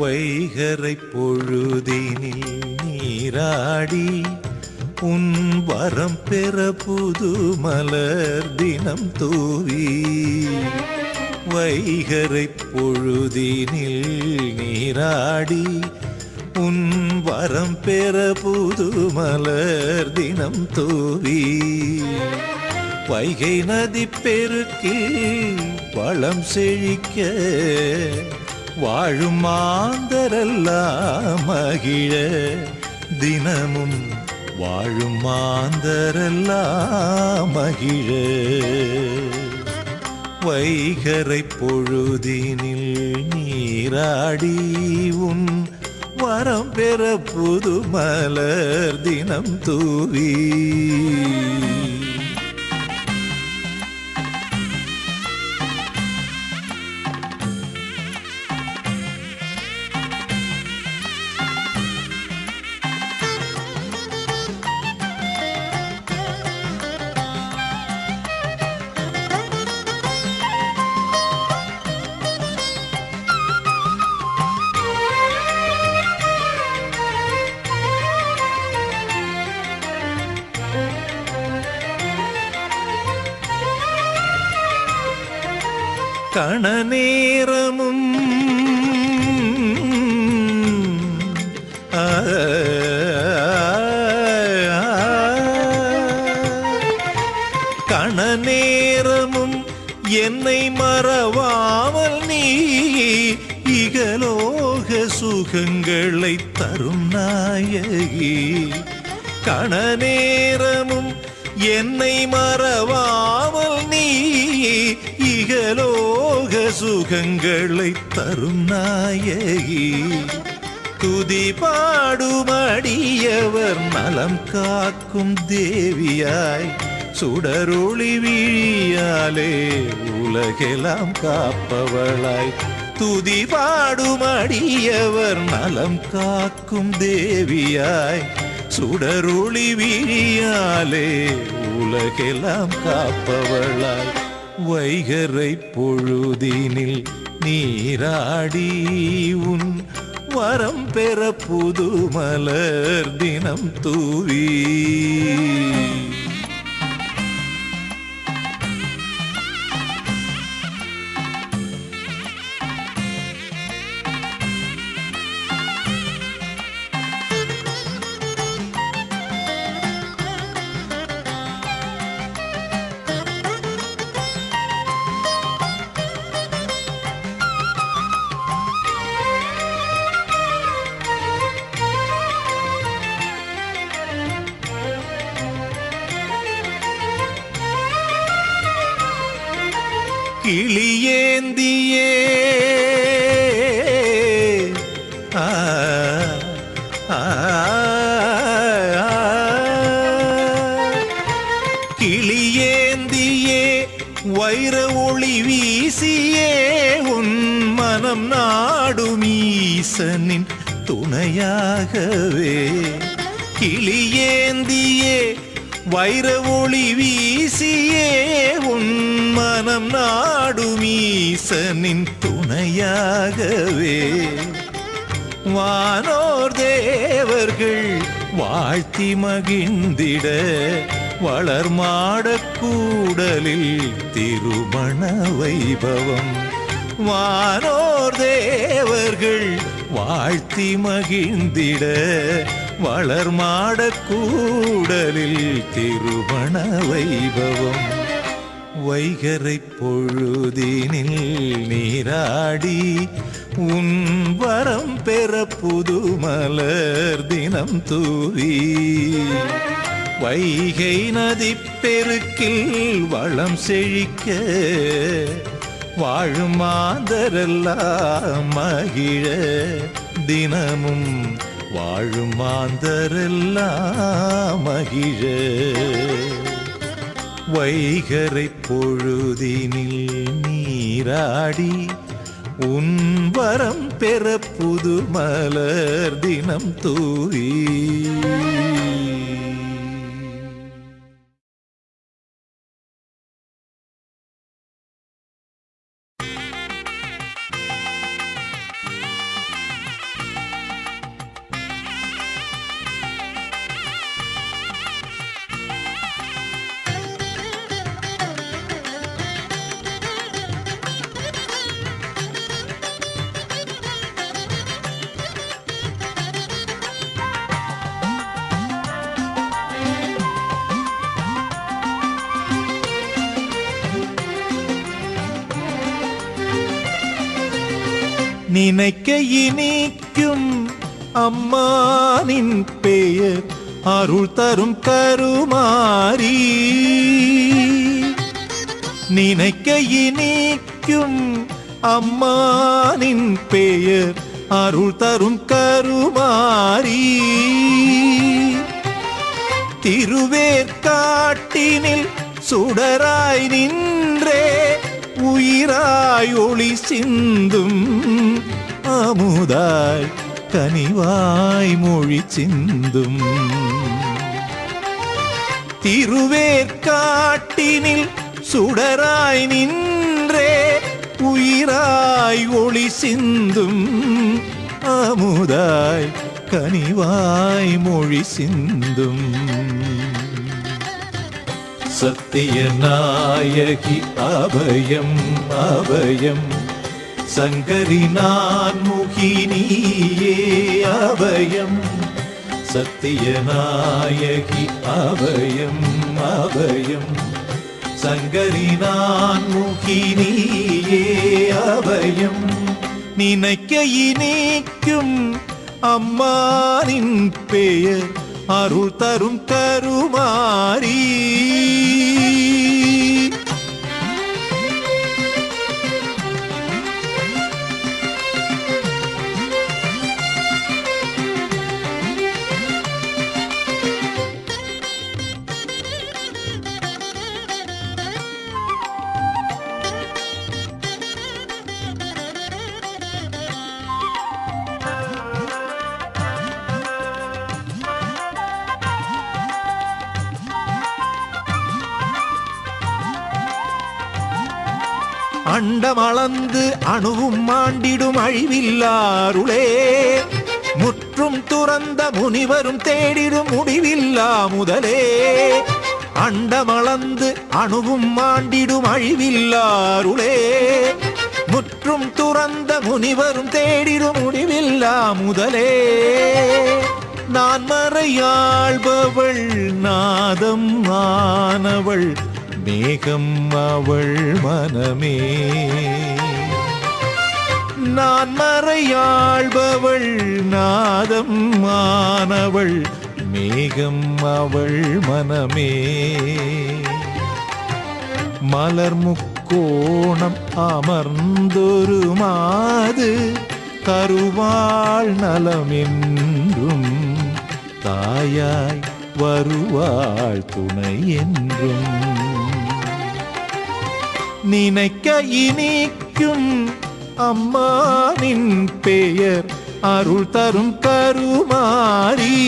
வைகரை பொழுதினில் நீராடி உன் வரம் பெற புது மலர் தினம் தூவி. வைகரை பொழுதினில் நீராடி உன் வரம் பெற புது மலர் தினம் தூவி. வைகை நதி பெருக்கில் வளம் செழிக்க வாழும் மாந்தரெல்லாம் மகிழ தினமும் வாழும் மாந்தரெல்லாம் மகிழ. வைகரை பொழுதினில் நீராடி உன் வரம் பெற புது மலர் தினம் தூவி. கணநேரமும் ஆ, கணநேரமும் என்னை மறவாமல் நீ இகலோக சுகங்களை தரும் நாயகி. கணநேரமும் என்னை மறவாமல் நீ இகலோ சுகங்களை தரும் நாயகி. துதி பாடுமடியவர் நலம் காக்கும் தேவியாய். சுடரொளி விழியாலே உலகெல்லாம் காப்பவளாய். துதி பாடுமடியவர் நலம் காக்கும் தேவியாய். சுடரொளி விழியாலே உலகெல்லாம் காப்பவளாய். வைகரை பொழுதினில் நீராடி உன் வரம் பெற புது மலர் தினம் தூவி. கிளியேந்தியே. ஆ, கிளியேந்தியே வைர ஒளி வீசியே உன் மனம் நாடும் ஈசனின் துணையாகவே. கிளியேந்தியே வைர ஒளி வீசியே உன் மனம் நாடுமீசனின் துணையாகவே. வானோர் தேவர்கள் வாழ்த்தி மகிழ்ந்திட வளர் மாடக்கூடலில் திருமண வைபவம். வானோர் தேவர்கள் வாழ்த்தி மகிழ்ந்திட வளர் மாடக்கூடலில் திருமண வைபவம். வைகரை பொழுதினில் நீராடி உன் வரம் பெற புது மலர் தினம் தூவி. வைகை நதி பெருக்கில் வளம் செழிக்க வாழும் மாதரெல்லாம் மகிழ தினமும் வாழும் மாந்தரெல்லாம் மகிழ. வைகரை பொழுதினில் நீராடி உன்வரம் பெற புது மலர் தினம் தூவி. நினைக்க இனிக்கும் அம்மானின் பெயர் அருள் தரும் கருமாரி நினைக்க இனிக்கும் அம்மானின் பெயர் அருள் தரும் கருமாரி திருவேற்காட்டினில் சுடராய் நின்றே உயிராய் ஒளி சிந்தும் அமுதாய் கனிவாய் மொழி சிந்தும். திருவேற்காட்டினில் சுடராய் நின்றே உயிராய் ஒளி சிந்தும். அமுதாய் கனிவாய் மொழி சிந்தும். சத்திய நாயகி அபயம் அபயம். சங்கரி நான் முகினியே அபயம் சத்தியநாயகி அபயம் அபயம். சங்கரி நான் முகினியே அபயம் நினைக்க இணைக்கும் அம்மானின் பெயர் அருள் தரும் கருமாரி அண்டமளந்து அணுவும் ஆண்டிடும் அழிவில்லாருளே. முற்றும் துறந்த முனிவரும் தேடிடும் முடிவில்லா முதலே. அண்டமளந்து அணுவும் ஆண்டிடும் அழிவில்லாருளே. முற்றும் துறந்த முனிவரும் தேடிடும் முடிவில்லா முதலே. நான் மறையாள்பவள் நாதம் ஆனவள் மேகம் அவள் மனமே நான் மறையாழ்பவள் நாதம் ஆனவள் மேகம் அவள் மனமே மலர் முக்கோணம் அமர்ந்தொரு மாது கருவாள் நலமென்றும் தாயாய் வருவாள் துணை என்றும் நினைக்க இனிக்கும் அம்மானின் பெயர் அருள் தரும் கருமாரி.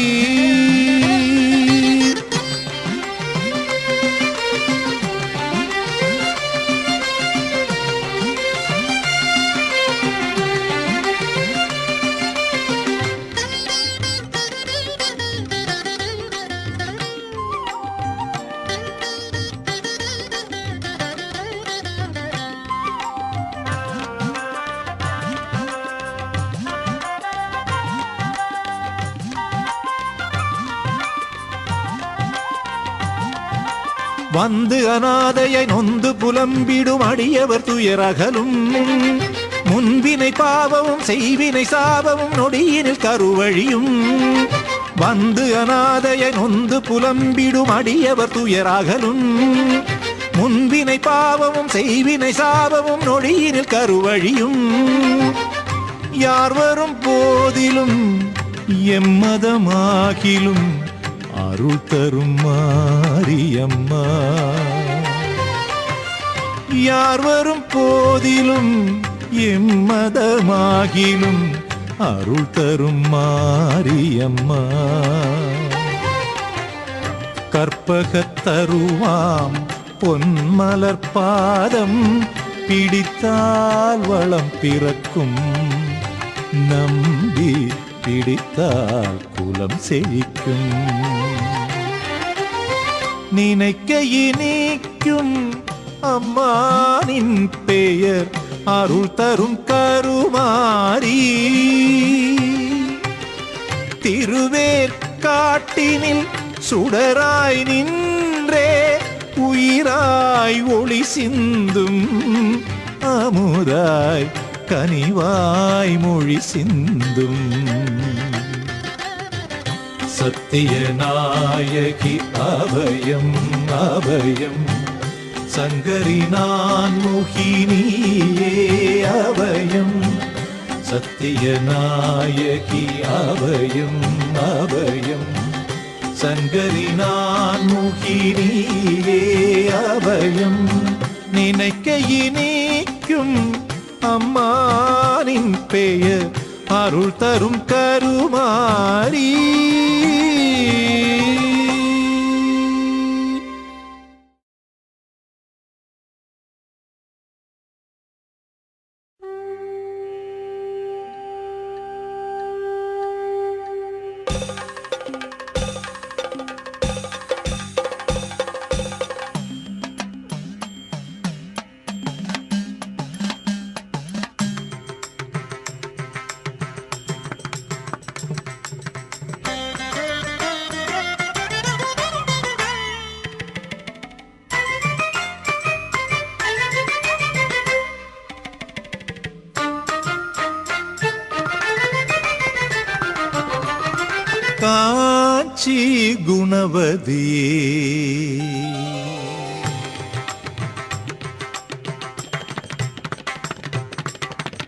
வந்து அநாதையை நொந்து புலம்பிடும் அடியவர் துயரகலும். முன்பினை பாவமும் செய்வினை சாபமும் நொடியினில் கருவழியும். வந்து அநாதையை நொந்து புலம்பிடும் அடியவர் துயராகலும். முன்பினை பாவமும் செய்வினை சாபமும் நொடியினில் கருவழியும். யார் வரும் போதிலும் எம்மதமாகிலும் அருள் தரும் மாரியம்மா. யார் வரும் போதிலும் எம்மதமாகிலும் அருள் தரும் மாரியம்மா. கற்பகத்தருவாம் பொன்மலர் பாதம் பிடித்தால் வளம் பிறக்கும் நம்பி பிடித்தால் குலம் செழிக்கும். நினைக்க இனிக்கும் அம்மானின் பெயர் அருள் தரும் கருமாரி திருவேர் காட்டினில் சுடராய் நின்றே உயிராய் ஒளி சிந்தும். அமுதாய் கனிவாய் மொழி சிந்தும். சத்திய நாயகி அபயம் அபயம். சங்கரி நான் முகினியே அபயம். சத்திய நாயகி அபயம் அபயம். சங்கரி நான் முகினியே அபயம். நினைக்க இனிக்கும் அம்மானின் பெயர் அருள் தரும் கருமாரி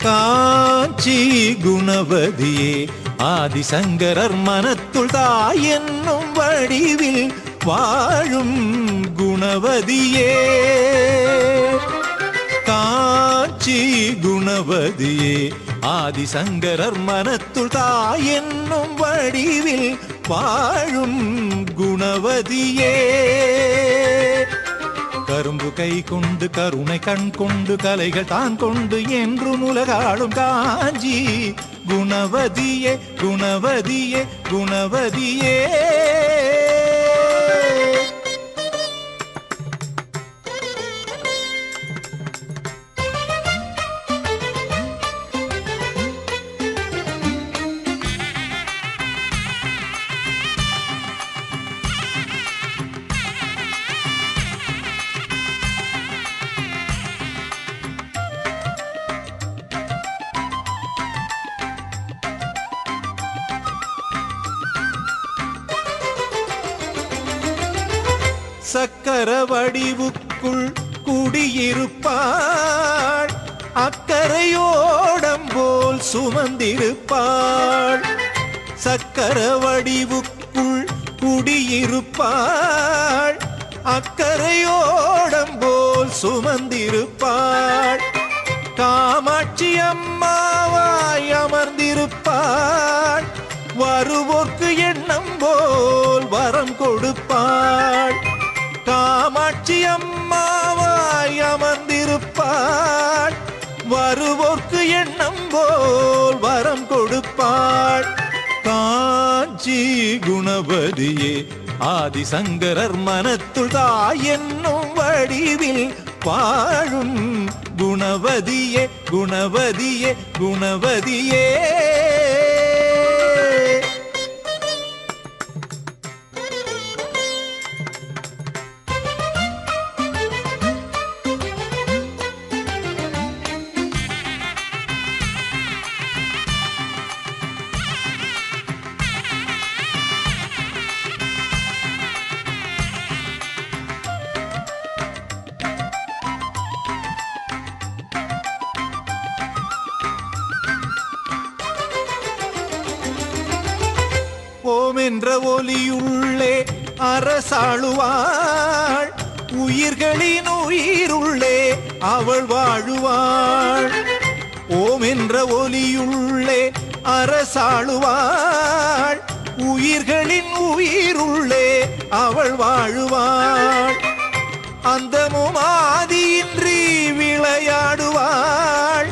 காஞ்சி குணவதியே ஆதிசங்கரர் மனத்துள் தாய் என்னும் வடிவில் வாழும் குணவதியே. காஞ்சி குணவதியே ஆதிசங்கரர் மனத்துள் தாய் என்னும் வடிவில் வாழும் குணவதியே. கரும்பு கை கொண்டு கருணை கண் கொண்டு கலைகள் தான் கொண்டு என்று உலகாடும் காஞ்சி. குணவதியே குணவதியே குணவதியே. சக்கர வடிவுக்குள் குடியிருப்பாள். அக்கரையோடம் போல் சுமந்திருப்பாள். சக்கர வடிவுக்குள் குடியிருப்பாள். அக்கரையோடம் போல் சுமந்திருப்பாள். காமாட்சி அம்மாவாய் அமர்ந்திருப்பாள். வருவோர்க்கு எண்ணம் போல் வரம் கொடுப்பாள். காமாட்சி அம்மாவாய் அமர்ந்திருப்பாள். வருவோர்க்கு எண்ணம் போல் வரம் கொடுப்பாள். காஞ்சி குணபதியே ஆதிசங்கரர் மனத்துள் தாய் என்னும் வடிவில் வாழும் குணவதியே குணவதியே குணவதியே. என்ற ஒலியுள்ளே அரசாளுவாள். உயிர்களின் உயிருள்ளே அவள் வாழுவாள். ஓம் என்ற ஒலியுள்ளே அரசாளுவாள். உயிர்களின் உயிருள்ளே அவள் வாழுவாள். அந்தமும் ஆதியின்றி விளையாடுவாள்.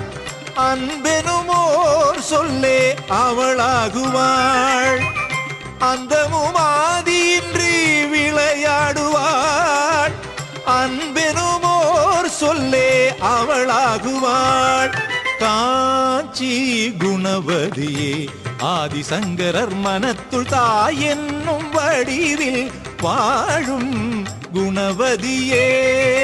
அன்பெனுமோர் சொல்லே அவளாகுவாள். அந்தமும் ஆதியின்றி விளையாடுவாள். அன்பெனுமோர் சொல்லே அவளாகுவாள். காஞ்சி குணவதியே ஆதிசங்கரர் மனத்துள் தாய் என்னும் வடிவில் வாழும் குணவதியே.